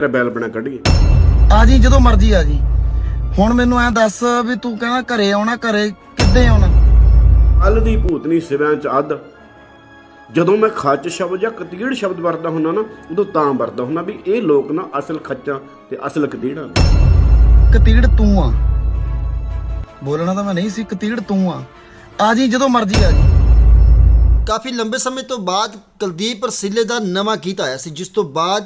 ਤੇਰਾ ਬੈਲ ਬਣਾ ਕੱਢੀਏ। ਆ ਜੀ ਜਦੋਂ ਮਰਜ਼ੀ ਆ ਜੀ। ਹੁਣ ਮੈਨੂੰ ਐ ਦੱਸ ਵੀ ਤੂੰ ਕਹਿੰਦਾ ਘਰੇ ਆਉਣਾ ਘਰੇ ਕਿੱਦੇ ਆਉਣਾ? ਅਲ ਦੀ ਭੂਤਨੀ ਸਿਵਿਆਂ ਚ ਅੱਧ। ਜਦੋਂ ਮੈਂ ਖੱਚ ਸ਼ਬਦ ਜਾਂ ਕਤੀੜ ਸ਼ਬਦ ਵਰਤਦਾ ਹੁੰਨਾ ਨਾ ਉਦੋਂ ਤਾਂ ਵਰਤਦਾ ਹੁੰਨਾ ਵੀ ਇਹ ਲੋਕ ਨਾ ਅਸਲ ਖੱਚਾਂ ਤੇ ਅਸਲ ਕਤੀੜਾਂ। ਕਤੀੜ ਤੂੰ ਆ। ਬੋਲਣਾ ਤਾਂ ਮੈਂ ਨਹੀਂ ਸੀ ਕਤੀੜ ਤੂੰ ਆ। ਆ ਜੀ ਜਦੋਂ ਮਰਜ਼ੀ ਆ ਜੀ। ਕਾਫੀ ਲੰਬੇ ਸਮੇਂ ਤੋਂ ਬਾਅਦ ਕੁਲਦੀਪ ਰਸੀਲੇ ਦਾ ਨਵਾਂ ਗੀਤ ਆਇਆ ਸੀ ਜਿਸ ਤੋਂ ਬਾਅਦ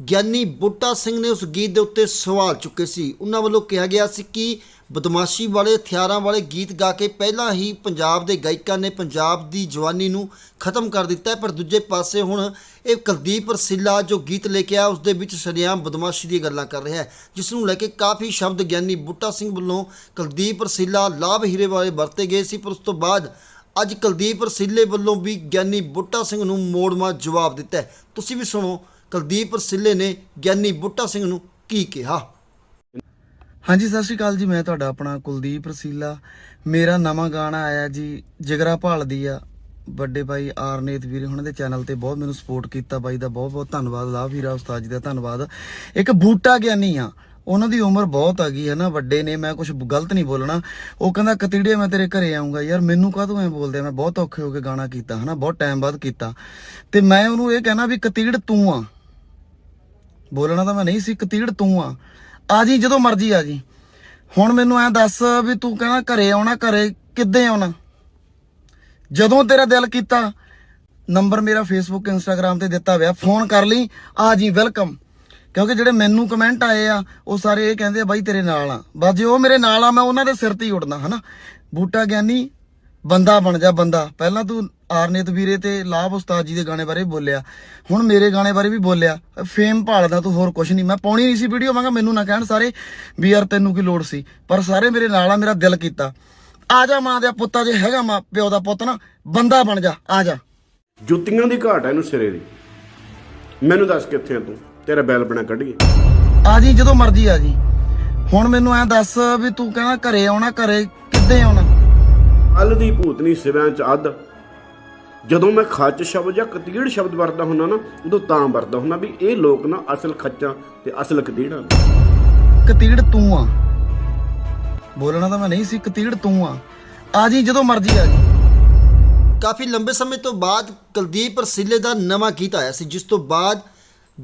ਗਿਆਨੀ ਬੁੱਟਾ ਸਿੰਘ ਨੇ ਉਸ ਗੀਤ ਦੇ ਉੱਤੇ ਸਵਾਲ ਚੁੱਕੇ ਸੀ। ਉਹਨਾਂ ਵੱਲੋਂ ਕਿਹਾ ਗਿਆ ਸੀ ਕਿ ਬਦਮਾਸ਼ੀ ਵਾਲੇ ਹਥਿਆਰਾਂ ਵਾਲੇ ਗੀਤ ਗਾ ਕੇ ਪਹਿਲਾਂ ਹੀ ਪੰਜਾਬ ਦੇ ਗਾਇਕਾਂ ਨੇ ਪੰਜਾਬ ਦੀ ਜਵਾਨੀ ਨੂੰ ਖਤਮ ਕਰ ਦਿੱਤਾ ਹੈ। ਪਰ ਦੂਜੇ ਪਾਸੇ ਹੁਣ ਇਹ ਕੁਲਦੀਪ ਰਸੀਲਾ ਜੋ ਗੀਤ ਲੈ ਕੇ ਆਇਆ, ਉਸ ਦੇ ਵਿੱਚ ਸ਼ਰੇਆਮ ਬਦਮਾਸ਼ੀ ਦੀ ਗੱਲਾਂ ਕਰ ਰਿਹਾ ਹੈ, ਜਿਸ ਨੂੰ ਲੈ ਕੇ ਕਾਫੀ ਸ਼ਬਦ ਗਿਆਨੀ ਬੁੱਟਾ ਸਿੰਘ ਵੱਲੋਂ ਕੁਲਦੀਪ ਰਸੀਲਾ ਲਾਭ ਹੀਰੇ ਵਾਲੇ ਵਰਤੇ ਗਏ ਸੀ। ਪਰ ਉਸ ਤੋਂ ਬਾਅਦ ਅੱਜ ਕੁਲਦੀਪ ਰਸੀਲੇ ਵੱਲੋਂ ਵੀ ਗਿਆਨੀ ਬੁੱਟਾ ਸਿੰਘ ਨੂੰ ਮੋੜਮਾ ਜਵਾਬ ਦਿੱਤਾ ਤੁਸੀਂ ਵੀ ਸੁਣੋ ਕੁਲਦੀਪ ਰਸੀਲੇ ਨੇ ਗਿਆਨੀ ਬੁੱਟਾ ਸਿੰਘ ਨੂੰ ਕੀ ਕਿਹਾ? ਹਾਂਜੀ, ਸਤਿ ਸ਼੍ਰੀ ਅਕਾਲ ਜੀ। ਮੈਂ ਤੁਹਾਡਾ ਆਪਣਾ ਕੁਲਦੀਪ ਰਸੀਲਾ। ਮੇਰਾ ਨਵਾਂ ਗਾਣਾ ਆਇਆ ਜੀ, ਜਿਗਰਾ ਭਾਲਦੀ ਆ। ਵੱਡੇ ਭਾਈ ਆਰਨੇਤ ਵੀਰ ਉਹਨਾਂ ਦੇ ਚੈਨਲ ਤੇ ਬਹੁਤ ਮੈਨੂੰ ਸਪੋਰਟ ਕੀਤਾ ਬਾਈ ਦਾ। ਬਹੁਤ ਬਹੁਤ ਧੰਨਵਾਦ। ਲਾਭ ਵੀਰਾ ਉਸਤਾਦ ਜੀ ਦਾ ਧੰਨਵਾਦ। ਇੱਕ ਬੂਟਾ ਗਿਆਨੀ ਆ। ਉਹਨਾਂ ਦੀ ਉਮਰ ਬਹੁਤ ਆ ਗਈ ਹੈ ਨਾ। ਵੱਡੇ ਨੇ, ਮੈਂ ਕੁਝ ਗਲਤ ਨਹੀਂ ਬੋਲਣਾ। ਉਹ ਕਹਿੰਦਾ, ਕਤੀੜੇ, ਮੈਂ ਤੇਰੇ ਘਰੇ ਆਉਂਗਾ ਯਾਰ। ਮੈਨੂੰ ਕਾਹਤੋਂ ਐ ਬੋਲਦੇ ਆ? ਮੈਂ ਬਹੁਤ ਔਖੇ ਹੋ ਕੇ ਗਾਣਾ ਕੀਤਾ, ਹਨਾ। ਬਹੁਤ ਟਾਈਮ ਬਾਅਦ ਕੀਤਾ। ਤੇ ਮੈਂ ਉਹਨੂੰ ਇਹ ਕਹਿਣਾ ਵੀ ਕਤੀੜ ਤੂੰ ਆ। ਬੋਲਣਾ ਤਾਂ ਮੈਂ ਨਹੀਂ ਸੀ ਕਤੀੜ ਤੂੰ ਆ। ਆ ਜੀ, ਜਦੋਂ ਮਰਜ਼ੀ ਆ ਜੀ। ਹੁਣ ਮੈਨੂੰ ਐ ਦੱਸ ਵੀ ਤੂੰ ਕਹਿੰਦਾ ਘਰੇ ਆਉਣਾ, ਘਰੇ ਕਿੱਦੇ ਆਉਣਾ? ਜਦੋਂ ਤੇਰਾ ਦਿਲ ਕੀਤਾ, ਨੰਬਰ ਮੇਰਾ ਫੇਸਬੁੱਕ ਇੰਸਟਾਗ੍ਰam ਤੇ ਦਿੱਤਾ ਹੋਇਆ, ਫੋਨ ਕਰ ਲਈ। ਆ ਜੀ, ਵੈਲਕਮ। ਕਿਉਂਕਿ ਜਿਹੜੇ ਮੈਨੂੰ ਕਮੈਂਟ ਆਏ ਆ, ਉਹ ਸਾਰੇ ਇਹ ਕਹਿੰਦੇ ਆ, ਬਾਈ ਤੇਰੇ ਨਾਲ ਆ। ਬਸ ਜੇ ਉਹ ਮੇਰੇ ਨਾਲ ਆ, ਮੈਂ ਉਹਨਾਂ ਦੇ ਸਿਰ ਤੇ ਹੀ ਉੱਡਦਾ, ਹਨਾ? ਬੂਟਾ ਗਿਆਨੀ ਬੰਦਾ ਬਣ ਜਾ ਬੰਦਾ। ਪਹਿਲਾਂ ਤੂੰ ਆਰਨੇਤ ਵੀਰੇ ਤੇ ਲਾਭ ਉਸਤਾਦ ਜੀ ਦੇ ਗਾਣੇ ਬਾਰੇ ਬੋਲਿਆ। ਹੁਣ ਮੇਰੇ ਗਾਣੇ ਬਾਰੇ ਵੀ ਬੋਲਿਆ। ਫੇਮ ਭਾਲਦਾ ਤੂੰ ਹੋਰ ਕੁਝ ਨਹੀਂ। ਮੈਂ ਪਾਉਣੀ ਨਹੀਂ ਸੀ ਵੀਡੀਓ ਮੈਂ ਕਿਹਾ ਮੈਨੂੰ ਨਾ ਕਹਿਣ ਸਾਰੇ ਵੀ ਯਾਰ ਤੈਨੂੰ ਕੀ ਲੋੜ ਸੀ। ਪਰ ਸਾਰੇ ਮੇਰੇ ਨਾਲ ਆ ਮੇਰਾ ਦਿਲ ਕੀਤਾ। ਆ ਜਾ ਮਾਂ ਦੇ ਪੁੱਤਾ ਜੇ ਹੈਗਾ ਮਾਂ ਪਿਓ ਦਾ ਪੁੱਤ ਨਾ ਬੰਦਾ ਬਣ ਜਾ ਆ ਜਾ। ਜੁੱਤੀਆਂ ਦੀ ਘਾਟ ਹੈ ਇਹਨੂੰ ਸਿਰੇ ਦੀ। ਮੈਨੂੰ ਦੱਸ ਕਿੱਥੇ ਆ ਤੂੰ? ਤੇਰਾ ਬੈਲ ਬਣਾ ਕੱਢੀਏ। ਆ ਜੀ ਜਦੋਂ ਮਰਜ਼ੀ ਆ ਜੀ। ਹੁਣ ਮੈਨੂੰ ਐ ਦੱਸ ਵੀ ਤੂੰ ਕਹਿੰਦਾ ਘਰੇ ਆਉਣਾ ਘਰੇ ਕਿੱਦੇ ਆਉਣਾ? ਅਲ ਦੀ ਭੂਤਨੀ ਸਿਵਿਆਂ ਚ ਅੱਧ। ਜਦੋਂ ਮੈਂ ਖੱਚ ਸ਼ਬਦ ਜਾਂ ਕਤੀੜ ਸ਼ਬਦ ਵਰਤਦਾ ਹੁੰਨਾ ਨਾ ਉਦੋਂ ਤਾਂ ਵਰਤਦਾ ਹੁੰਨਾ ਵੀ ਇਹ ਲੋਕ ਨਾ ਅਸਲ ਖੱਚਾਂ ਤੇ ਅਸਲ ਕਤੀੜਾਂ। ਕਤੀੜ ਤੂੰ ਆ। ਬੋਲਣਾ ਤਾਂ ਮੈਂ ਨਹੀਂ ਸੀ ਕਤੀੜ ਤੂੰ ਆ। ਆ ਜੀ ਜਦੋਂ ਮਰਜ਼ੀ ਆ ਜੀ। ਕਾਫੀ ਲੰਬੇ ਸਮੇਂ ਤੋਂ ਬਾਅਦ ਕੁਲਦੀਪ ਰਸੀਲੇ ਦਾ ਨਵਾਂ ਗੀਤ ਆਇਆ ਸੀ ਜਿਸ ਤੋਂ ਬਾਅਦ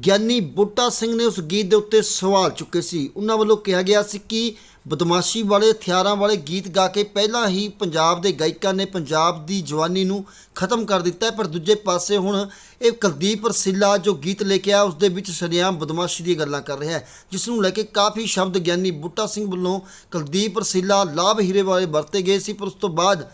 ਗਿਆਨੀ ਬੁੱਟਾ ਸਿੰਘ ਨੇ ਉਸ ਗੀਤ ਦੇ ਉੱਤੇ ਸਵਾਲ ਚੁੱਕੇ ਸੀ। ਉਹਨਾਂ ਵੱਲੋਂ ਕਿਹਾ ਗਿਆ ਸੀ ਕਿ ਬਦਮਾਸ਼ੀ ਵਾਲੇ ਹਥਿਆਰਾਂ ਵਾਲੇ ਗੀਤ ਗਾ ਕੇ ਪਹਿਲਾਂ ਹੀ ਪੰਜਾਬ ਦੇ ਗਾਇਕਾਂ ਨੇ ਪੰਜਾਬ ਦੀ ਜਵਾਨੀ ਨੂੰ ਖਤਮ ਕਰ ਦਿੱਤਾ ਹੈ। ਪਰ ਦੂਜੇ ਪਾਸੇ ਹੁਣ ਇਹ ਕੁਲਦੀਪ ਰਸਿੱਲਾ ਜੋ ਗੀਤ ਲੈ ਕੇ ਆਇਆ ਉਸ ਦੇ ਵਿੱਚ ਸ਼ਰੇਆਮ ਬਦਮਾਸ਼ੀ ਦੀ ਗੱਲਾਂ ਕਰ ਰਿਹਾ ਹੈ, ਜਿਸ ਨੂੰ ਲੈ ਕੇ ਕਾਫੀ ਸ਼ਬਦ ਗਿਆਨੀ ਬੁੱਟਾ ਸਿੰਘ ਵੱਲੋਂ ਕੁਲਦੀਪ ਰਸਿੱਲਾ ਲਾਭ ਹੀਰੇ ਵਾਲੇ ਵਰਤੇ ਗਏ ਸੀ। ਪਰ ਉਸ ਤੋਂ ਬਾਅਦ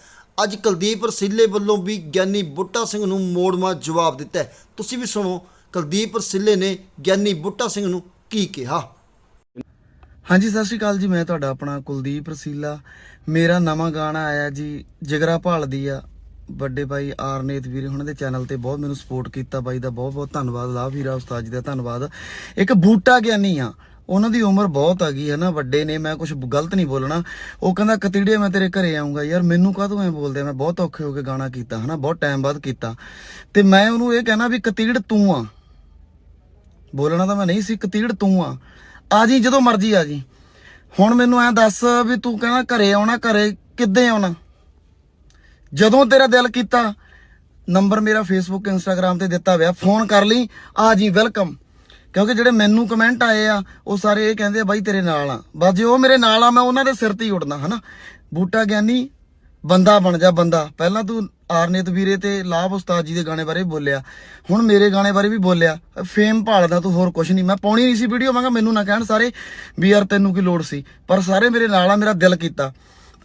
ਅੱਜ ਕੁਲਦੀਪ ਰਸਿੱਲੇ ਵੱਲੋਂ ਵੀ ਗਿਆਨੀ ਬੁੱਟਾ ਸਿੰਘ ਨੂੰ ਮੋੜਮਾ ਜਵਾਬ ਦਿੱਤਾ ਤੁਸੀਂ ਵੀ ਸੁਣੋ, ਕੁਲਦੀਪ ਰਸਿੱਲੇ ਨੇ ਗਿਆਨੀ ਬੁੱਟਾ ਸਿੰਘ ਨੂੰ ਕੀ ਕਿਹਾ? ਹਾਂਜੀ, ਸਤਿ ਸ਼੍ਰੀ ਅਕਾਲ ਜੀ। ਮੈਂ ਤੁਹਾਡਾ ਆਪਣਾ ਕੁਲਦੀਪ ਰਸੀਲਾ। ਮੇਰਾ ਨਵਾਂ ਗਾਣਾ ਆਇਆ ਜੀ, ਜਿਗਰਾ ਭਾਲਦੀ ਆ। ਵੱਡੇ ਭਾਈ ਆਰਨੇਤ ਵੀਰੇ ਉਹਨਾਂ ਦੇ ਚੈਨਲ ਤੇ ਬਹੁਤ ਮੈਨੂੰ ਸਪੋਰਟ ਕੀਤਾ ਬਾਈ ਦਾ। ਬਹੁਤ ਬਹੁਤ ਧੰਨਵਾਦ। ਲਾਭ ਵੀਰਾ ਉਸਤਾਦ ਜੀ ਦਾ ਧੰਨਵਾਦ। ਇੱਕ ਬੂਟਾ ਗਿਆਨੀ ਆ। ਉਹਨਾਂ ਦੀ ਉਮਰ ਬਹੁਤ ਆ ਗਈ ਹੈ ਨਾ। ਵੱਡੇ ਨੇ, ਮੈਂ ਕੁਝ ਗਲਤ ਨਹੀਂ ਬੋਲਣਾ। ਉਹ ਕਹਿੰਦਾ, ਕਤੀੜੇ, ਮੈਂ ਤੇਰੇ ਘਰੇ ਆਉਂਗਾ ਯਾਰ, ਮੈਨੂੰ ਕਾਹਤੋਂ ਐ ਬੋਲਦੇ? ਮੈਂ ਬਹੁਤ ਔਖੇ ਹੋ ਕੇ ਗਾਣਾ ਕੀਤਾ, ਹਨਾ? ਬਹੁਤ ਟਾਈਮ ਬਾਅਦ ਕੀਤਾ। ਤੇ ਮੈਂ ਉਹਨੂੰ ਇਹ ਕਹਿਣਾ ਵੀ ਕਤੀੜ ਤੂੰ ਆ। ਬੋਲਣਾ ਤਾਂ ਮੈਂ ਨਹੀਂ ਸੀ, ਕਤੀੜ ਤੂੰ ਆ। ਆ ਜੀ, ਜਦੋਂ ਮਰਜ਼ੀ ਆ ਜੀ। ਹੁਣ ਮੈਨੂੰ ਐ ਦੱਸ ਵੀ ਤੂੰ ਕਹਿੰਦਾ ਘਰੇ ਆਉਣਾ, ਘਰੇ ਕਿੱਦੇ ਆਉਣਾ? ਜਦੋਂ ਤੇਰਾ ਦਿਲ ਕੀਤਾ, ਨੰਬਰ ਮੇਰਾ ਫੇਸਬੁੱਕ ਇੰਸਟਾਗ੍ਰam ਤੇ ਦਿੱਤਾ ਹੋਇਆ, ਫੋਨ ਕਰ ਲਈ, ਆ ਜੀ ਵੈਲਕਮ ਕਿਉਂਕਿ ਜਿਹੜੇ ਮੈਨੂੰ ਕਮੈਂਟ ਆਏ ਆ, ਉਹ ਸਾਰੇ ਇਹ ਕਹਿੰਦੇ ਆ, ਬਾਈ, ਤੇਰੇ ਨਾਲ ਆ। ਬਸ ਜੇ ਉਹ ਮੇਰੇ ਨਾਲ ਆ, ਮੈਂ ਉਹਨਾਂ ਦੇ ਸਿਰ ਤੇ ਹੀ ਉੱਡਦਾ, ਹਨਾ? ਬੂਟਾ ਗਿਆਨੀ, ਬੰਦਾ ਬਣ ਜਾ ਬੰਦਾ। ਪਹਿਲਾਂ ਤੂੰ ਆਰਨੇਤ ਵੀਰੇ ਤੇ ਲਾਭ ਉਸਤਾਦ ਜੀ ਦੇ ਗਾਣੇ ਬਾਰੇ ਬੋਲਿਆ। ਹੁਣ ਮੇਰੇ ਗਾਣੇ ਬਾਰੇ ਵੀ ਬੋਲਿਆ। ਫੇਮ ਭਾਲਦਾ ਤੂੰ ਹੋਰ ਕੁਝ ਨਹੀਂ। ਮੈਂ ਪਾਉਣੀ ਨਹੀਂ ਸੀ ਵੀਡੀਓ ਮੈਂ ਕਿਹਾ ਮੈਨੂੰ ਨਾ ਕਹਿਣ ਸਾਰੇ ਵੀ ਯਾਰ ਤੈਨੂੰ ਕੀ ਲੋੜ ਸੀ। ਪਰ ਸਾਰੇ ਮੇਰੇ ਨਾਲ ਆ ਮੇਰਾ ਦਿਲ ਕੀਤਾ।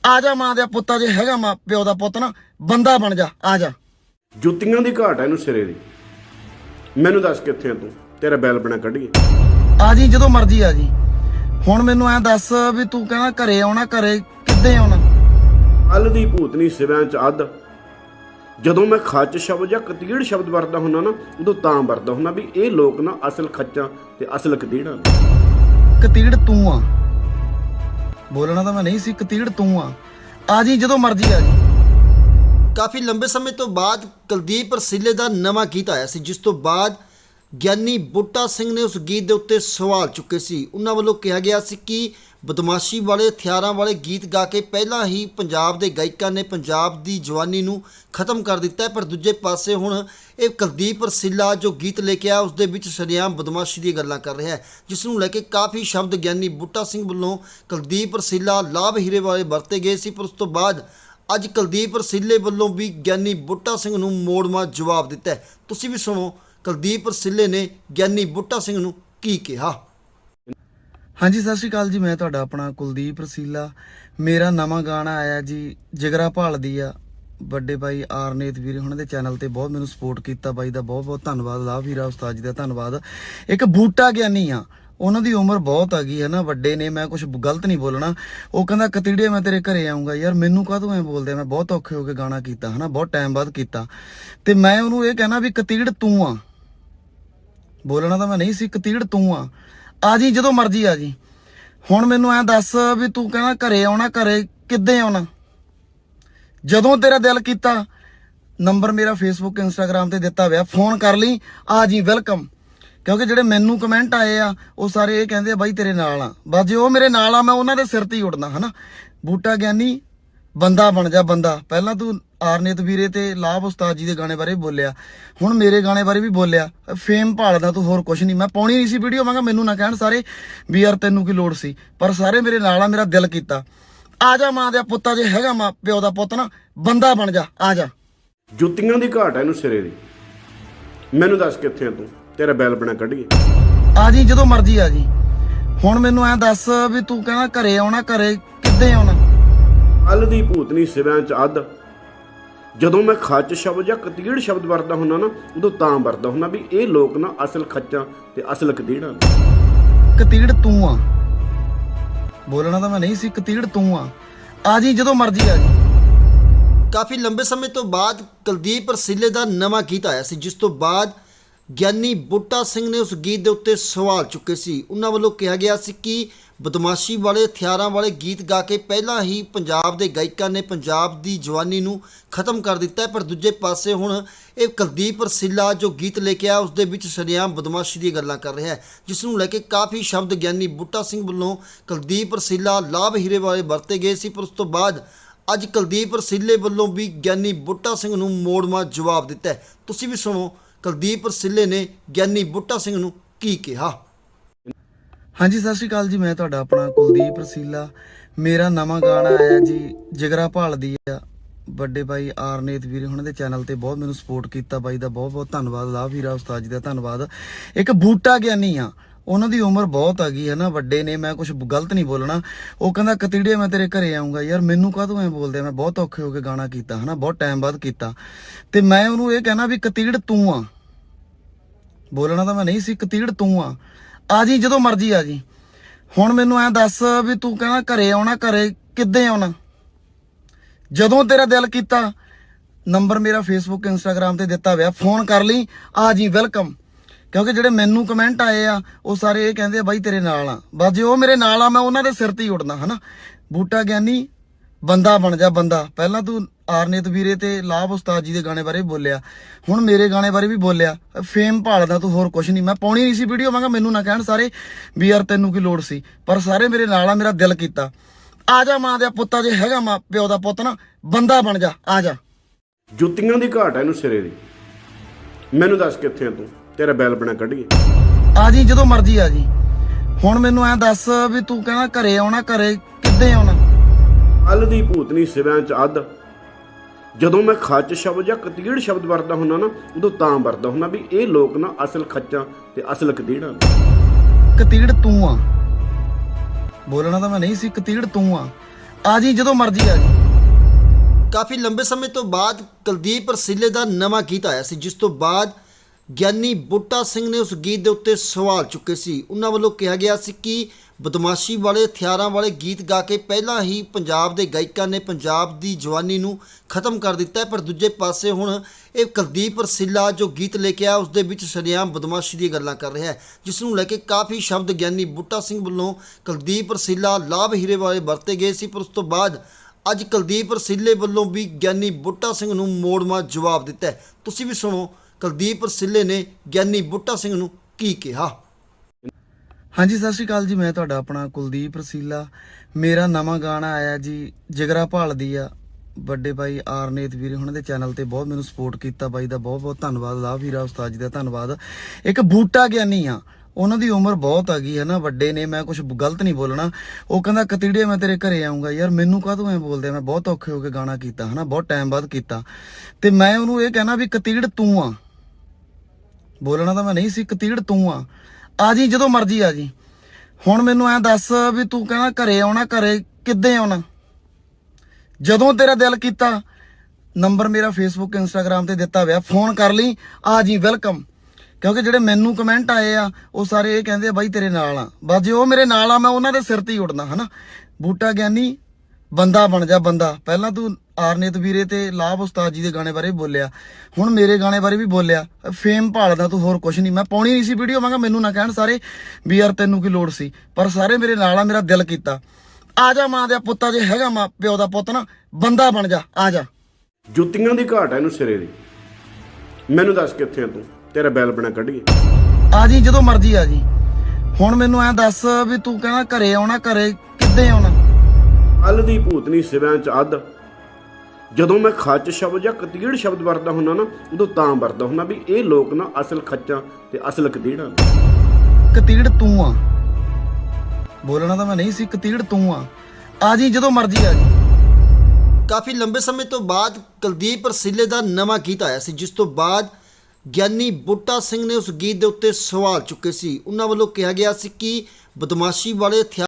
ਆ ਜਾ ਮਾਂ ਦੇ ਪੁੱਤਾ ਜੇ ਹੈਗਾ ਮਾਂ ਪਿਓ ਦਾ ਪੁੱਤ ਨਾ ਬੰਦਾ ਬਣ ਜਾ। ਆ ਜਾ। ਜੁੱਤੀਆਂ ਦੀ ਘਾਟ ਹੈ ਇਹਨੂੰ ਸਿਰੇ ਦੀ। ਮੈਨੂੰ ਦੱਸ ਕਿੱਥੇ ਆ ਤੂੰ? ਤੇਰਾ ਬੈਲ ਬਣਾ ਕੱਢੀਏ। ਆ ਜੀ ਜਦੋਂ ਮਰਜ਼ੀ ਆ ਜੀ। ਹੁਣ ਮੈਨੂੰ ਐ ਦੱਸ ਵੀ ਤੂੰ ਕਹਿੰਦਾ ਘਰੇ ਆਉਣਾ ਘਰੇ ਕਿੱਦੇ ਆਉਣਾ? ਅਲ ਦੀ ਭੂਤਨੀ ਸਿਵਿਆਂ ਚ ਅੱਧ। ਜਦੋਂ ਮੈਂ ਖੱਚ ਸ਼ਬਦ ਜਾਂ ਕਤੀੜ ਸ਼ਬਦ ਵਰਤਦਾ ਹੁੰਨਾ ਨਾ ਉਦੋਂ ਤਾਂ ਵਰਤਦਾ ਹੁੰਨਾ ਵੀ ਇਹ ਲੋਕ ਨਾ ਅਸਲ ਖੱਚਾਂ ਤੇ ਅਸਲ ਕਤੀੜਾਂ ਨੇ। ਕਤੀੜ ਤੂੰ ਆ। ਬੋਲਣਾ ਤਾਂ ਮੈਂ ਨਹੀਂ ਸੀ ਕਤੀੜ ਤੂੰ ਆ। ਆ ਜੀ ਜਦੋਂ ਮਰਜ਼ੀ ਆ ਜੀ। ਕਾਫੀ ਲੰਬੇ ਸਮੇਂ ਤੋਂ ਬਾਅਦ ਕੁਲਦੀਪ ਰਸੀਲੇ ਦਾ ਨਵਾਂ ਗੀਤ ਆਇਆ ਸੀ ਜਿਸ ਤੋਂ ਬਾਅਦ ਗਿਆਨੀ ਬੁੱਟਾ ਸਿੰਘ ਨੇ ਉਸ ਗੀਤ ਦੇ ਉੱਤੇ ਸਵਾਲ ਚੁੱਕੇ ਸੀ। ਉਹਨਾਂ ਵੱਲੋਂ ਕਿਹਾ ਗਿਆ ਸੀ ਕਿ ਬਦਮਾਸ਼ੀ ਵਾਲੇ ਹਥਿਆਰਾਂ ਵਾਲੇ ਗੀਤ ਗਾ ਕੇ ਪਹਿਲਾਂ ਹੀ ਪੰਜਾਬ ਦੇ ਗਾਇਕਾਂ ਨੇ ਪੰਜਾਬ ਦੀ ਜਵਾਨੀ ਨੂੰ ਖਤਮ ਕਰ ਦਿੱਤਾ ਪਰ ਦੂਜੇ ਪਾਸੇ ਹੁਣ ਇਹ ਕੁਲਦੀਪ ਰਸੀਲਾ ਜੋ ਗੀਤ ਲੈ ਕੇ ਆਇਆ, ਉਸ ਦੇ ਵਿੱਚ ਸ਼ਰੇਆਮ ਬਦਮਾਸ਼ੀ ਦੀਆਂ ਗੱਲਾਂ ਕਰ ਰਿਹਾ ਹੈ, ਜਿਸ ਨੂੰ ਲੈ ਕੇ ਕਾਫੀ ਸ਼ਬਦ ਗਿਆਨੀ ਬੁੱਟਾ ਸਿੰਘ ਵੱਲੋਂ ਕੁਲਦੀਪ ਰਸੀਲਾ ਲਾਭ ਹੀਰੇ ਵਾਲੇ ਵਰਤੇ ਗਏ ਸੀ। ਪਰ ਉਸ ਤੋਂ ਬਾਅਦ ਅੱਜ ਕੁਲਦੀਪ ਰਸੀਲੇ ਵੱਲੋਂ ਵੀ ਗਿਆਨੀ ਬੁੱਟਾ ਸਿੰਘ ਨੂੰ ਮੋੜਮਾ ਜਵਾਬ ਦਿੱਤਾ ਤੁਸੀਂ ਵੀ ਸੁਣੋ, ਕੁਲਦੀਪ ਰਸੀਲੇ ਨੇ ਗਿਆਨੀ ਬੁੱਟਾ ਸਿੰਘ ਨੂੰ ਕੀ ਕਿਹਾ? ਹਾਂਜੀ, ਸਤਿ ਸ਼੍ਰੀ ਅਕਾਲ ਜੀ। ਮੈਂ ਤੁਹਾਡਾ ਆਪਣਾ ਕੁਲਦੀਪ ਰਸੀਲਾ। ਮੇਰਾ ਨਵਾਂ ਗਾਣਾ ਆਇਆ ਜੀ, ਜਿਗਰਾ ਭਾਲਦੀ ਆ। ਵੱਡੇ ਭਾਈ ਆਰਨੇਤ ਵੀਰੇ ਉਹਨਾਂ ਦੇ ਚੈਨਲ ਤੇ ਬਹੁਤ ਮੈਨੂੰ ਸਪੋਰਟ ਕੀਤਾ ਬਾਈ ਦਾ, ਬਹੁਤ ਬਹੁਤ ਧੰਨਵਾਦ। ਲਾਭ ਵੀਰਾ ਉਸਤਾਦ ਜੀ ਦਾ ਧੰਨਵਾਦ। ਇੱਕ ਬੂਟਾ ਗਿਆਨੀ ਆ, ਉਹਨਾਂ ਦੀ ਉਮਰ ਬਹੁਤ ਆ ਗਈ ਹੈ ਨਾ, ਵੱਡੇ ਨੇ, ਮੈਂ ਕੁਝ ਗਲਤ ਨਹੀਂ ਬੋਲਣਾ। ਉਹ ਕਹਿੰਦਾ, ਕਤੀੜੇ, ਮੈਂ ਤੇਰੇ ਘਰੇ ਆਉਂਗਾ ਯਾਰ, ਮੈਨੂੰ ਕਾਹਤੋਂ ਐ ਬੋਲਦੇ ਮੈਂ ਬਹੁਤ ਔਖੇ ਹੋ ਕੇ ਗਾਣਾ ਕੀਤਾ, ਹਨਾ, ਬਹੁਤ ਟਾਈਮ ਬਾਅਦ ਕੀਤਾ। ਤੇ ਮੈਂ ਉਹਨੂੰ ਇਹ ਕਹਿਣਾ ਵੀ ਕਤੀੜ ਤੂੰ ਆ। ਬੋਲਣਾ ਤਾਂ ਮੈਂ ਨਹੀਂ ਸੀ, ਕਤੀੜ ਤੂੰ ਆ। ਆ ਜੀ ਜਦੋਂ ਮਰਜ਼ੀ ਆ ਜੀ ਹੁਣ ਮੈਨੂੰ ਐ ਦੱਸ ਵੀ ਤੂੰ ਕਹਿੰਦਾ ਘਰੇ ਆਉਣਾ, ਘਰੇ ਕਿੱਦਾਂ ਆਉਣਾ? ਜਦੋਂ ਤੇਰਾ ਦਿਲ ਕੀਤਾ, ਨੰਬਰ ਮੇਰਾ ਫੇਸਬੁੱਕ ਇੰਸਟਾਗ੍ਰam ਤੇ ਦਿੱਤਾ ਹੋਇਆ, ਫੋਨ ਕਰ ਲਈ ਆ ਜੀ ਵੈਲਕਮ। ਕਿਉਂਕਿ ਜਿਹੜੇ ਮੈਨੂੰ ਕਮੈਂਟ ਆਏ ਆ, ਉਹ ਸਾਰੇ ਇਹ ਕਹਿੰਦੇ ਆ, ਬਾਈ ਤੇਰੇ ਨਾਲ ਆ। ਬਸ ਜੇ ਉਹ ਮੇਰੇ ਨਾਲ ਆ, ਮੈਂ ਉਹਨਾਂ ਦੇ ਸਿਰ ਤੇ ਹੀ ਉੱਡਦਾ, ਹਨਾ? ਬੂਟਾ ਗਿਆਨੀ, ਬੰਦਾ ਬਣ ਜਾ ਬੰਦਾ। ਪਹਿਲਾਂ ਤੂੰ ਆਰਨੇਤ ਵੀਰੇ ਤੇ ਲਾਭ ਉਸਤਾਦ ਜੀ ਦੇ ਗਾਣੇ ਬਾਰੇ ਬੋਲਿਆ। ਹੁਣ ਮੇਰੇ ਗਾਣੇ ਬਾਰੇ ਵੀ ਬੋਲਿਆ। ਫੇਮ ਭਾਲਦਾ ਤੂੰ ਹੋਰ ਕੁਝ ਨਹੀਂ। ਮੈਂ ਪਾਉਣੀ ਨਹੀਂ ਸੀ ਵੀਡੀਓ ਮੈਂ ਕਿਹਾ ਮੈਨੂੰ ਨਾ ਕਹਿਣ ਸਾਰੇ ਵੀ ਯਾਰ ਤੈਨੂੰ ਕੀ ਲੋੜ ਸੀ। ਪਰ ਸਾਰੇ ਮੇਰੇ ਨਾਲ ਆ ਮੇਰਾ ਦਿਲ ਕੀਤਾ। ਆ ਜਾ ਮਾਂ ਦੇ ਪੁੱਤਾ ਜੇ ਹੈਗਾ ਮਾਂ ਪਿਓ ਦਾ ਪੁੱਤ ਨਾ ਬੰਦਾ ਬਣ ਜਾ। ਆ ਜਾ। ਜੁੱਤੀਆਂ ਦੀ ਘਾਟ ਹੈ ਇਹਨੂੰ ਸਿਰੇ ਦੀ। ਮੈਨੂੰ ਦੱਸ ਕਿੱਥੇ ਆ ਤੂੰ? ਤੇਰਾ ਬੈਲ ਬਣਾ ਕੱਢੀਏ ਆ ਜੀ ਜਦੋਂ ਮਰਜ਼ੀ ਆ ਜੀ। ਹੁਣ ਮੈਨੂੰ ਐ ਦੱਸ ਵੀ ਤੂੰ ਕਹਿੰਦਾ ਘਰੇ ਆਉਣਾ ਘਰੇ ਕਿੱਦਾਂ ਆਉਣਾ? ਦੀ ਭੂਤਨੀ ਸਿਵਿਆਂ ਚ ਅੱਧ। ਜਦੋਂ ਮੈਂ ਖੱਚ ਸ਼ਬਦ ਜਾਂ ਕਤੀੜ ਸ਼ਬਦ ਵਰਤਦਾ ਹੁੰਦਾ ਨਾ ਉਦੋਂ ਤਾਂ ਵਰਤਦਾ ਹੁੰਦਾ ਵੀ ਇਹ ਲੋਕ ਨਾ ਅਸਲ ਖੱਚਾਂ ਤੇ ਅਸਲ ਕਤੀੜਾਂ ਨੇ। ਕਤੀੜ ਤੂੰ ਆ। ਬੋਲਣਾ ਤਾਂ ਮੈਂ ਨਹੀਂ ਸੀ ਕਤੀੜ ਤੂੰ ਆ। ਆ ਜੀ ਜਦੋਂ ਮਰਜ਼ੀ ਆ ਜੀ। ਕਾਫੀ ਲੰਬੇ ਸਮੇਂ ਤੋਂ ਬਾਅਦ ਕੁਲਦੀਪ ਰਸੀਲੇ ਦਾ ਨਵਾਂ ਗੀਤ ਆਇਆ ਸੀ ਜਿਸ ਤੋਂ ਬਾਅਦ ਗਿਆਨੀ ਬੁੱਟਾ ਸਿੰਘ ਨੇ ਉਸ ਗੀਤ ਦੇ ਉੱਤੇ ਸਵਾਲ ਚੁੱਕੇ ਸੀ। ਉਹਨਾਂ ਵੱਲੋਂ ਕਿਹਾ ਗਿਆ ਸੀ ਕਿ ਬਦਮਾਸ਼ੀ ਵਾਲੇ ਹਥਿਆਰਾਂ ਵਾਲੇ ਗੀਤ ਗਾ ਕੇ ਪਹਿਲਾਂ ਹੀ ਪੰਜਾਬ ਦੇ ਗਾਇਕਾਂ ਨੇ ਪੰਜਾਬ ਦੀ ਜਵਾਨੀ ਨੂੰ ਖਤਮ ਕਰ ਦਿੱਤਾ ਪਰ ਦੂਜੇ ਪਾਸੇ ਹੁਣ ਇਹ ਕੁਲਦੀਪ ਰਸਿੱਲਾ ਜੋ ਗੀਤ ਲੈ ਕੇ ਆਇਆ, ਉਸ ਦੇ ਵਿੱਚ ਸ਼ਰੇਆਮ ਬਦਮਾਸ਼ੀ ਦੀਆਂ ਗੱਲਾਂ ਕਰ ਰਿਹਾ ਹੈ, ਜਿਸ ਨੂੰ ਲੈ ਕੇ ਕਾਫੀ ਸ਼ਬਦ ਗਿਆਨੀ ਬੁੱਟਾ ਸਿੰਘ ਵੱਲੋਂ ਕੁਲਦੀਪ ਰਸਿੱਲਾ ਲਾਭ ਹੀਰੇ ਵਾਲੇ ਵਰਤੇ ਗਏ ਸੀ। ਪਰ ਉਸ ਤੋਂ ਬਾਅਦ ਅੱਜ ਕੁਲਦੀਪ ਰਸਿੱਲੇ ਵੱਲੋਂ ਵੀ ਗਿਆਨੀ ਬੁੱਟਾ ਸਿੰਘ ਨੂੰ ਮੋੜਮਾ ਜਵਾਬ ਦਿੱਤਾ ਤੁਸੀਂ ਵੀ ਸੁਣੋ, ਕੁਲਦੀਪ ਰਸਿੱਲੇ ਨੇ ਗਿਆਨੀ ਬੁੱਟਾ ਸਿੰਘ ਨੂੰ ਕੀ ਕਿਹਾ? ਹਾਂਜੀ, ਸਤਿ ਸ਼੍ਰੀ ਅਕਾਲ ਜੀ। ਮੈਂ ਤੁਹਾਡਾ ਆਪਣਾ ਕੁਲਦੀਪ ਰਸੀਲਾ। ਮੇਰਾ ਨਵਾਂ ਗਾਣਾ ਆਇਆ ਜੀ, ਜਿਗਰਾ ਭਾਲਦੀ ਆ। ਵੱਡੇ ਭਾਈ ਆਰਨੇਤ ਵੀਰੇ ਉਹਨਾਂ ਦੇ ਚੈਨਲ ਤੇ ਬਹੁਤ ਮੈਨੂੰ ਸਪੋਰਟ ਕੀਤਾ ਬਾਈ ਦਾ। ਬਹੁਤ ਬਹੁਤ ਧੰਨਵਾਦ ਲਾਭ ਵੀਰਾ ਉਸਤਾਦ ਜੀ ਦਾ, ਧੰਨਵਾਦ। ਇੱਕ ਬੂਟਾ ਗਿਆਨੀ ਆ। ਉਹਨਾਂ ਦੀ ਉਮਰ ਬਹੁਤ ਆ ਗਈ ਹੈ ਨਾ, ਵੱਡੇ ਨੇ, ਮੈਂ ਕੁਝ ਗਲਤ ਨਹੀਂ ਬੋਲਣਾ। ਉਹ ਕਹਿੰਦਾ, ਕਤੀੜੇ, ਮੈਂ ਤੇਰੇ ਘਰੇ ਆਉਂਗਾ ਯਾਰ, ਮੈਨੂੰ ਕਾਹਤੋਂ ਐ ਬੋਲਦੇ ਆ? ਮੈਂ ਬਹੁਤ ਔਖੇ ਹੋ ਕੇ ਗਾਣਾ ਕੀਤਾ, ਹਨਾ? ਬਹੁਤ ਟਾਈਮ ਬਾਅਦ ਕੀਤਾ। ਤੇ ਮੈਂ ਉਹਨੂੰ ਇਹ ਕਹਿਣਾ ਵੀ ਕਤੀੜ ਤੂੰ ਆ। ਬੋਲਣਾ ਤਾਂ ਮੈਂ ਨਹੀਂ ਸੀ, ਕਤੀੜ ਤੂੰ ਆ। ਆ ਜੀ, ਜਦੋਂ ਮਰਜ਼ੀ ਆ ਜੀ। ਹੁਣ ਮੈਨੂੰ ਐ ਦੱਸ ਵੀ ਤੂੰ ਕਹਿੰਦਾ ਘਰੇ ਆਉਣਾ, ਘਰੇ ਕਿੱਦਾਂ ਆਉਣਾ? ਜਦੋਂ ਤੇਰਾ ਦਿਲ ਕੀਤਾ, ਨੰਬਰ ਮੇਰਾ ਫੇਸਬੁੱਕ ਇੰਸਟਾਗ੍ਰam ਤੇ ਦਿੱਤਾ ਹੋਇਆ, ਫੋਨ ਕਰ ਲਈ, ਆ ਜੀ ਵੈਲਕਮ ਕਿਉਂਕਿ ਜਿਹੜੇ ਮੈਨੂੰ ਕਮੈਂਟ ਆਏ ਆ, ਉਹ ਸਾਰੇ ਇਹ ਕਹਿੰਦੇ ਆ, ਬਾਈ, ਤੇਰੇ ਨਾਲ ਆ। ਬਸ ਜੇ ਉਹ ਮੇਰੇ ਨਾਲ ਆ, ਮੈਂ ਉਹਨਾਂ ਦੇ ਸਿਰ ਤੇ ਹੀ ਉੱਡਦਾ, ਹਨਾ? ਬੂਟਾ ਗਿਆਨੀ, ਬੰਦਾ ਬਣ ਜਾ ਬੰਦਾ। ਪਹਿਲਾਂ ਤੂੰ ਆਰਨੇਤ ਵੀਰੇ ਤੇ ਲਾਭ ਉਸਤਾਦ ਜੀ ਦੇ ਗਾਣੇ ਬਾਰੇ ਬੋਲਿਆ। ਹੁਣ ਮੇਰੇ ਗਾਣੇ ਬਾਰੇ ਵੀ ਬੋਲਿਆ। ਫੇਮ ਭਾਲਦਾ ਤੂੰ ਹੋਰ ਕੁਝ ਨਹੀਂ। ਮੈਂ ਪਾਉਣੀ ਨਹੀਂ ਸੀ ਵੀਡੀਓ ਮੈਂ ਕਿਹਾ ਮੈਨੂੰ ਨਾ ਕਹਿਣ ਸਾਰੇ ਵੀ ਯਾਰ ਤੈਨੂੰ ਕੀ ਲੋੜ ਸੀ। ਪਰ ਸਾਰੇ ਮੇਰੇ ਨਾਲ ਆ ਮੇਰਾ ਦਿਲ ਕੀਤਾ। ਆ ਜਾ ਮਾਂ ਦੇ ਪੁੱਤਾ ਜੇ ਹੈਗਾ ਮਾਂ ਪਿਓ ਦਾ ਪੁੱਤ ਨਾ ਬੰਦਾ ਬਣ ਜਾ ਆ ਜਾ। ਜੁੱਤੀਆਂ ਦੀ ਘਾਟ ਹੈ ਇਹਨੂੰ ਸਿਰੇ ਦੀ। ਮੈਨੂੰ ਦੱਸ ਕਿੱਥੇ ਆ ਤੂੰ? ਤੇਰਾ ਬੈਲ ਬਣਾ ਕੱਢੀਏ। ਆ ਜੀ ਜਦੋਂ ਮਰਜ਼ੀ ਆ ਜੀ। ਹੁਣ ਮੈਨੂੰ ਐ ਦੱਸ ਵੀ ਤੂੰ ਕਹਿੰਦਾ ਘਰੇ ਆਉਣਾ ਘਰੇ ਕਿੱਦਾਂ ਆਉਣਾ? ਦੀ ਭੂਤਨੀ ਸਿਵਿਆਂ ਚ ਅੱਧ। ਜਦੋਂ ਮੈਂ ਖੱਚ ਸ਼ਬਦ ਜਾਂ ਕਤੀੜ ਸ਼ਬਦ ਵਰਤਦਾ ਹੁੰਦਾ ਨਾ ਉਦੋਂ ਤਾਂ ਵਰਤਦਾ ਹੁੰਦਾ ਵੀ ਇਹ ਲੋਕ ਨਾ ਅਸਲ ਖੱਚਾਂ ਤੇ ਅਸਲ ਕਤੀੜਾਂ ਨੇ। ਕਤੀੜ ਤੂੰ ਆ। ਬੋਲਣਾ ਤਾਂ ਮੈਂ ਨਹੀਂ ਸੀ ਕਤੀੜ ਤੂੰ ਆ। ਆ ਜੀ ਜਦੋਂ ਮਰਜ਼ੀ ਆ ਜੀ। ਕਾਫੀ ਲੰਬੇ ਸਮੇਂ ਤੋਂ ਬਾਅਦ ਕੁਲਦੀਪ ਰਸੀਲੇ ਦਾ ਨਵਾਂ ਗੀਤ ਆਇਆ ਸੀ ਜਿਸ ਤੋਂ ਬਾਅਦ ਗਿਆਨੀ ਬੁੱਟਾ ਸਿੰਘ ਨੇ ਉਸ ਗੀਤ ਦੇ ਉੱਤੇ ਸਵਾਲ ਚੁੱਕੇ ਸੀ। ਉਹਨਾਂ ਵੱਲੋਂ ਕਿਹਾ ਗਿਆ ਸੀ ਕਿ ਬਦਮਾਸ਼ੀ ਵਾਲੇ ਹਥਿਆਰਾਂ ਵਾਲੇ ਗੀਤ ਗਾ ਕੇ ਪਹਿਲਾਂ ਹੀ ਪੰਜਾਬ ਦੇ ਗਾਇਕਾਂ ਨੇ ਪੰਜਾਬ ਦੀ ਜਵਾਨੀ ਨੂੰ ਖਤਮ ਕਰ ਦਿੱਤਾ ਹੈ। ਪਰ ਦੂਜੇ ਪਾਸੇ ਹੁਣ ਇਹ ਕੁਲਦੀਪ ਰਸਿੱਲਾ ਜੋ ਗੀਤ ਲੈ ਕੇ ਆਇਆ ਉਸ ਦੇ ਵਿੱਚ ਸ਼ਰੇਆਮ ਬਦਮਾਸ਼ੀ ਦੀਆਂ ਗੱਲਾਂ ਕਰ ਰਿਹਾ ਹੈ ਜਿਸ ਨੂੰ ਲੈ ਕੇ ਕਾਫੀ ਸ਼ਬਦ ਗਿਆਨੀ ਬੁੱਟਾ ਸਿੰਘ ਵੱਲੋਂ ਕੁਲਦੀਪ ਰਸਿੱਲਾ ਲਾਭ ਹੀਰੇ ਵਾਲੇ ਵਰਤੇ ਗਏ ਸੀ। ਪਰ ਉਸ ਤੋਂ ਬਾਅਦ ਅੱਜ ਕੁਲਦੀਪ ਰਸਿੱਲੇ ਵੱਲੋਂ ਵੀ ਗਿਆਨੀ ਬੁੱਟਾ ਸਿੰਘ ਨੂੰ ਮੋੜਮਾ ਜਵਾਬ ਦਿੱਤਾ ਤੁਸੀਂ ਵੀ ਸੁਣੋ, ਕੁਲਦੀਪ ਰਸਿੱਲੇ ਨੇ ਗਿਆਨੀ ਬੁੱਟਾ ਸਿੰਘ ਨੂੰ ਕੀ ਕਿਹਾ? ਹਾਂਜੀ, ਸਤਿ ਸ਼੍ਰੀ ਅਕਾਲ ਜੀ। ਮੈਂ ਤੁਹਾਡਾ ਆਪਣਾ ਕੁਲਦੀਪ ਰਸੀਲਾ। ਮੇਰਾ ਨਵਾਂ ਗਾਣਾ ਆਇਆ ਜੀ, ਜਿਗਰਾ ਭਾਲਦੀ ਆ। ਵੱਡੇ ਭਾਈ ਆਰਨੇਤ ਵੀਰੇ ਉਹਨਾਂ ਦੇ ਚੈਨਲ ਤੇ ਬਹੁਤ ਮੈਨੂੰ ਸਪੋਰਟ ਕੀਤਾ ਬਾਈ ਦਾ। ਬਹੁਤ ਬਹੁਤ ਧੰਨਵਾਦ ਲਾਭ ਵੀਰਾ ਉਸਤਾਦ ਜੀ ਦਾ, ਧੰਨਵਾਦ। ਇੱਕ ਬੂਟਾ ਗਿਆਨੀ ਆ। ਉਹਨਾਂ ਦੀ ਉਮਰ ਬਹੁਤ ਆ ਗਈ ਹੈ ਨਾ, ਵੱਡੇ ਨੇ। ਮੈਂ ਕੁਝ ਗਲਤ ਨਹੀਂ ਬੋਲਣਾ। ਉਹ ਕਹਿੰਦਾ, ਕਤੀੜੇ, ਮੈਂ ਤੇਰੇ ਘਰੇ ਆਉਂਗਾ ਯਾਰ, ਮੈਨੂੰ ਕਾਹਤੋਂ ਐ ਬੋਲਦੇ ਮੈਂ ਬਹੁਤ ਔਖੇ ਹੋ ਕੇ ਗਾਣਾ ਕੀਤਾ, ਹਨਾ? ਬਹੁਤ ਟਾਈਮ ਬਾਅਦ ਕੀਤਾ। ਤੇ ਮੈਂ ਉਹਨੂੰ ਇਹ ਕਹਿਣਾ ਵੀ ਕਤੀੜ ਤੂੰ ਆ। ਬੋਲਣਾ ਤਾਂ ਮੈਂ ਨਹੀਂ ਸੀ, ਕਤੀੜ ਤੂੰ ਆ। ਆ ਜੀ, ਜਦੋਂ ਮਰਜ਼ੀ ਆ ਜੀ। ਹੁਣ ਮੈਨੂੰ ਐ ਦੱਸ ਵੀ ਤੂੰ ਕਹਿੰਦਾ ਘਰੇ ਆਉਣਾ, ਘਰੇ ਕਿੱਦੇ ਆਉਣਾ? ਜਦੋਂ ਤੇਰਾ ਦਿਲ ਕੀਤਾ, ਨੰਬਰ ਮੇਰਾ ਫੇਸਬੁੱਕ ਇੰਸਟਾਗ੍ਰam ਤੇ ਦਿੱਤਾ ਹੋਇਆ, ਫੋਨ ਕਰ ਲਈ। ਆ ਜੀ ਵੈਲਕਮ ਕਿਉਂਕਿ ਜਿਹੜੇ ਮੈਨੂੰ ਕਮੈਂਟ ਆਏ ਆ, ਉਹ ਸਾਰੇ ਇਹ ਕਹਿੰਦੇ ਆ, ਬਾਈ ਤੇਰੇ ਨਾਲ ਆ। ਬਸ ਜੇ ਉਹ ਮੇਰੇ ਨਾਲ ਆ, ਮੈਂ ਉਹਨਾਂ ਦੇ ਸਿਰ ਤੇ ਹੀ ਉੱਡਦਾ ਹਨਾ? ਬੂਟਾ ਗਿਆਨੀ ਬੰਦਾ ਬਣ ਜਾ ਬੰਦਾ। ਪਹਿਲਾਂ ਤੂੰ ਆਰਨੇਤ ਵੀਰੇ ਤੇ ਲਾਭ ਉਸਤਾਦ ਜੀ ਦੇ ਗਾਣੇ ਬਾਰੇ ਵੀ ਬੋਲਿਆ। ਹੁਣ ਮੇਰੇ ਗਾਣੇ ਬਾਰੇ ਵੀ ਬੋਲਿਆ। ਫੇਮ ਭਾਲਦਾ ਤੂੰ ਹੋਰ ਕੁਝ ਨਹੀਂ। ਮੈਂ ਪਾਉਣੀ ਨਹੀਂ ਸੀ ਵੀਡੀਓ ਮੈਂ ਕਿਹਾ ਮੈਨੂੰ ਨਾ ਕਹਿਣ ਸਾਰੇ ਵੀ ਯਾਰ ਤੈਨੂੰ ਕੀ ਲੋੜ ਸੀ। ਪਰ ਸਾਰੇ ਮੇਰੇ ਨਾਲ ਆ ਮੇਰਾ ਦਿਲ ਕੀਤਾ। ਆ ਜਾ ਮਾਂ ਦੇ ਪੁੱਤਾ ਜੇ ਹੈਗਾ ਮਾਂ ਪਿਓ ਦਾ ਪੁੱਤ ਨਾ ਬੰਦਾ ਬਣ ਜਾ ਆ ਜਾ। ਜੁੱਤੀਆਂ ਦੀ ਘਾਟ ਹੈ ਇਹਨੂੰ ਸਿਰੇ ਦੀ। ਮੈਨੂੰ ਦੱਸ ਕਿੱਥੇ ਆ ਤੂੰ? ਤੇਰਾ ਬੈਲ ਬਣਾ ਕੱਢੀਏ। ਆ ਜੀ ਜਦੋਂ ਮਰਜ਼ੀ ਆ ਜੀ। ਹੁਣ ਮੈਨੂੰ ਐ ਦੱਸ ਵੀ ਤੂੰ ਕਹਿੰਦਾ ਘਰੇ ਆਉਣਾ ਘਰੇ ਕਿੱਦੇ ਆਉਣਾ? ਕੱਲ ਦੀ ਭੂਤਨੀ ਸਿਵਿਆਂ ਚ ਅੱਧ। ਜਦੋਂ ਮੈਂ ਖੱਚ ਸ਼ਬਦ ਜਾਂ ਕਤੀੜ ਸ਼ਬਦ ਵਰਤਦਾ ਹੁੰਦਾ ਨਾ ਉਦੋਂ ਤਾਂ ਵਰਤਦਾ ਹੁੰਦਾ ਵੀ ਇਹ ਲੋਕ ਨਾ ਅਸਲ ਖੱਚਾਂ ਤੇ ਅਸਲ ਕਤੀੜਾਂ। ਕਤੀੜ ਤੂੰ ਆ। ਬੋਲਣਾ ਤਾਂ ਮੈਂ ਨਹੀਂ ਸੀ ਕਤੀੜ ਤੂੰ ਆ। ਆ ਜੀ ਜਦੋਂ ਮਰਜ਼ੀ ਆ ਜੀ। ਕਾਫੀ ਲੰਬੇ ਸਮੇਂ ਤੋਂ ਬਾਅਦ ਕੁਲਦੀਪ ਰਸੀਲੇ ਦਾ ਨਵਾਂ ਗੀਤ ਆਇਆ ਸੀ ਜਿਸ ਤੋਂ ਬਾਅਦ ਗਿਆਨੀ ਬੁੱਟਾ ਸਿੰਘ ਨੇ ਉਸ ਗੀਤ ਦੇ ਉੱਤੇ ਸਵਾਲ ਚੁੱਕੇ ਸੀ। ਉਹਨਾਂ ਵੱਲੋਂ ਕਿਹਾ ਗਿਆ ਸੀ ਕਿ ਬਦਮਾਸ਼ੀ ਵਾਲੇ ਹਥਿਆਰ